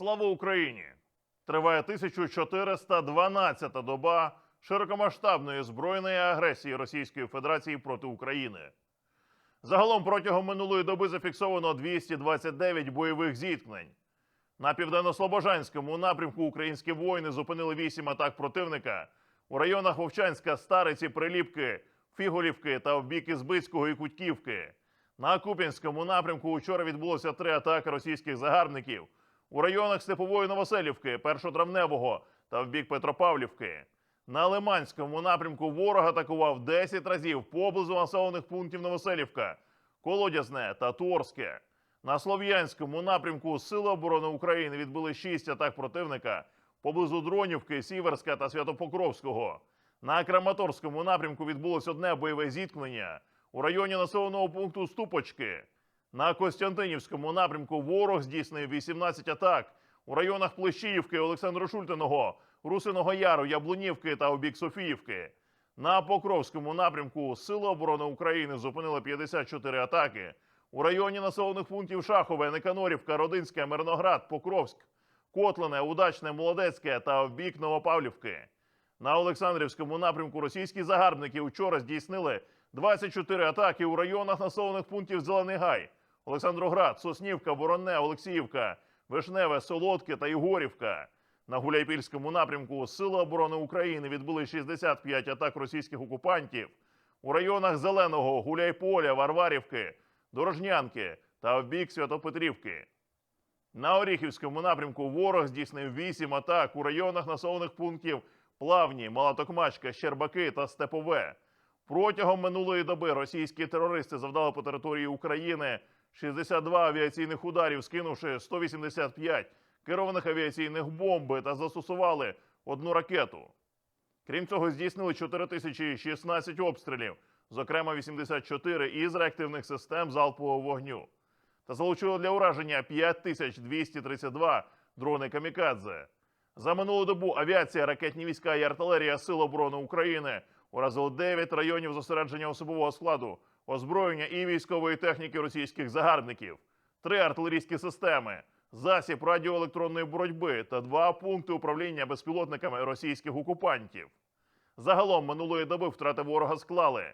Слава Україні! Триває 1412 доба широкомасштабної збройної агресії Російської Федерації проти України. Загалом протягом минулої доби зафіксовано 229 бойових зіткнень. На південно-слобожанському напрямку українські воїни зупинили 8 атак противника у районах Вовчанська, Стариці, Приліпки, Фіголівки та в бік Ізбицького і Кутьківки. На Куп'янському напрямку вчора відбулося три атаки російських загарбників у районах Степової Новоселівки, Першотравневого та в бік Петропавлівки. На Лиманському напрямку ворог атакував 10 разів поблизу населених пунктів Новоселівка, Колодязне та Торське. На Слов'янському напрямку Сили оборони України відбили 6 атак противника поблизу Дронівки, Сіверська та Святопокровського. На Краматорському напрямку відбулось одне бойове зіткнення у районі населеного пункту Ступочки. На Костянтинівському напрямку ворог здійснив 18 атак у районах Плещіївки, Олександро Шультиного, Русиного Яру, Яблунівки та обік Софіївки. На Покровському напрямку Сили оборони України зупинили 54 атаки у районі населених пунктів Шахове, Никанорівка, Родинське, Мирноград, Покровськ, Котлине, Удачне, Молодецьке та в бік Новопавлівки. На Олександрівському напрямку російські загарбники вчора здійснили 24 атаки у районах населених пунктів Зелений Гай, Олександроград, Соснівка, Воронне, Олексіївка, Вишневе, Солодке та Ігорівка. На Гуляйпільському напрямку Сили оборони України відбули 65 атак російських окупантів у районах Зеленого, Гуляйполя, Варварівки, Дорожнянки та в бік Святопетрівки. На Оріхівському напрямку ворог здійснив 8 атак у районах населених пунктів Плавні, Малатокмачка, Щербаки та Степове. Протягом минулої доби російські терористи завдали по території України 62 авіаційних ударів, скинувши 185 керованих авіаційних бомби та застосували одну ракету. Крім цього, здійснили 4016 обстрілів, зокрема 84 із реактивних систем залпового вогню. Та залучили для ураження 5232 дрони камікадзе. За минулу добу авіація, ракетні війська і артилерія Сил оборони України уразили 9 районів зосередження особового складу, озброєння і військової техніки російських загарбників, три артилерійські системи, засіб радіоелектронної боротьби та два пункти управління безпілотниками російських окупантів. Загалом минулої доби втрати ворога склали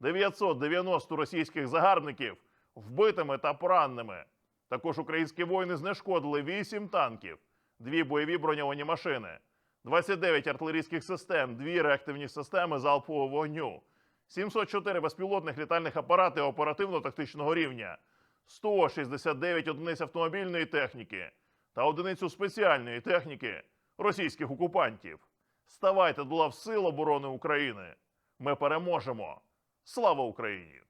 990 російських загарбників вбитими та пораненими. Також українські воїни знешкодили 8 танків, дві бойові броньовані машини, 29 артилерійських систем, дві реактивні системи залпового вогню, 704 безпілотних літальних апарати оперативно-тактичного рівня, 169 одиниць автомобільної техніки та одиницю спеціальної техніки російських окупантів. Ставайте до лав Сил оборони України. Ми переможемо. Слава Україні!